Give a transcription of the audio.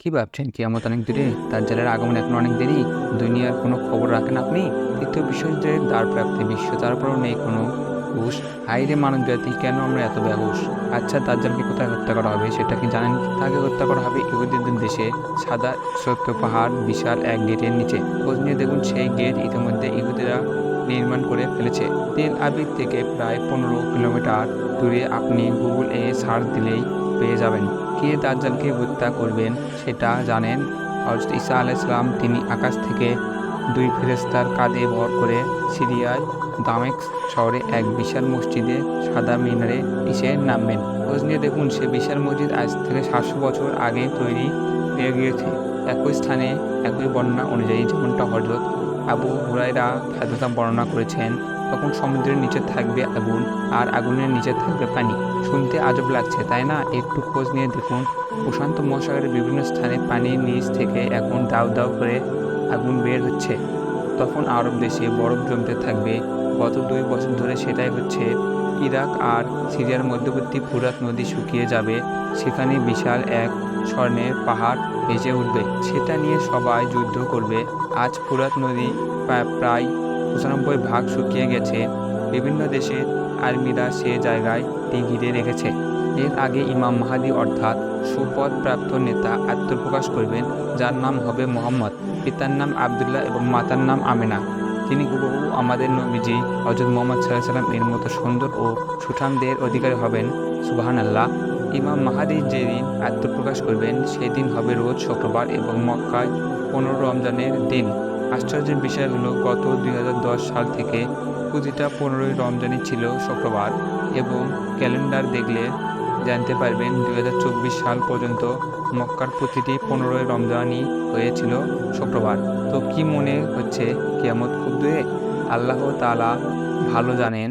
কি ভাবছেন? কিয়ামত অনেক দূরে, তার জেলের আগমন এখন অনেক দেরি, দুনিয়ার কোনো খবর রাখেন আপনি? তৃতীয় বিশ্বযুদ্ধের দ্বার প্রাপ্তি বিশ্ব তারপরেও নেই কোনো হুশ হাইরে মানব জাতি কেন আমরা এত বেহুশ? আচ্ছা দাজ্জালকে কোথায় হত্যা করা হবে, সেটা কি জানেন? তাকে হত্যা করা হবে ইহুদিদের দেশে, সাদা সত্য পাহাড়, বিশাল এক গেটের নিচে। খোঁজ নিয়ে দেখুন, সেই গেট ইতিমধ্যে ইহুদিরা নির্মাণ করে ফেলেছে। তেল আবিদ থেকে প্রায় পনেরো কিলোমিটার দূরে আপনি গুগল এ সার্চ দিলেই পেয়ে যাবেন। কে দাজ্জালকে হত্যা করবেন সেটা জানেন? হজরত ঈসা আলাইসলাম তিনি আকাশ থেকে দুই ফেরেস্তার কাঁধে ভর করে সিরিয়ায় দামেক শহরে এক বিশাল মসজিদে সাদা মিনারে এসে নামবেন। খোঁজ নিয়ে দেখুন, সে বিশাল মসজিদ আজ থেকে সাতশো বছর আগে তৈরি হয়ে গিয়েছে। একই স্থানে একই বর্ণনা অনুযায়ী যেমনটা হজরত আবু হুরাইরা হাদিসা বর্ণনা করেছেন তখন সমুদ্রের নিচে থাকবে আগুন, আর আগুনের নিচে থাকবে পানি। শুনতে আজব লাগছে, তাই না? একটু খোঁজ নিয়ে দেখুন। প্রশান্ত মহাসাগরের বিভিন্ন স্থানে পানির নিচ থেকে এখন দাউ দাউ করে আগুন বের হচ্ছে। তখন আরব দেশে বরফ জমতে থাকবে। গত দুই বছর ধরে সেটাই হচ্ছে। ইরাক আর সিরিয়ার মধ্যবর্তী ফুরাত নদী শুকিয়ে যাবে। সেখানে বিশাল এক স্বর্ণের পাহাড় ভেসে উঠবে। সেটা নিয়ে সবাই যুদ্ধ করবে। আজ ফুরাত নদী প্রায় পঁচানব্বই ভাগ শুকিয়ে গেছে। বিভিন্ন দেশের আর্মিরা সে জায়গায় টি ঘিরে রেখেছে। এর আগে ইমাম মাহাদি অর্থাৎ সুপদপ্রাপ্ত নেতা আত্মপ্রকাশ করবেন, যার নাম হবে মোহাম্মদ। পিতার নাম আবদুল্লাহ এবং মাতার নাম আমেনা। তিনি হুবহু আমাদের নবীজি হজরত মোহাম্মদ সাল্লাহ সাল্লাম এর মতো সুন্দর ও সুঠামদের অধিকারী হবেন। সুবাহান আল্লাহ ইমাম মাহাদি যেদিন আত্মপ্রকাশ করবেন, সেদিন হবে রোজ শুক্রবার এবং মক্কায় পনেরো রমজানের দিন। আশ্চর্যের বিষয় হলো গত দুই হাজার দশ সাল থেকে প্রতিটা পনেরোই রমজানই ছিল শুক্রবার এবং ক্যালেন্ডার দেখলে জানতে পারবেন দু হাজার চব্বিশ সাল পর্যন্ত মক্কার প্রতিটি পনেরোই রমজানই হয়েছিল শুক্রবার। তো কি মনে হচ্ছে? কেমন খুব দূরে? আল্লাহ তালা ভালো জানেন।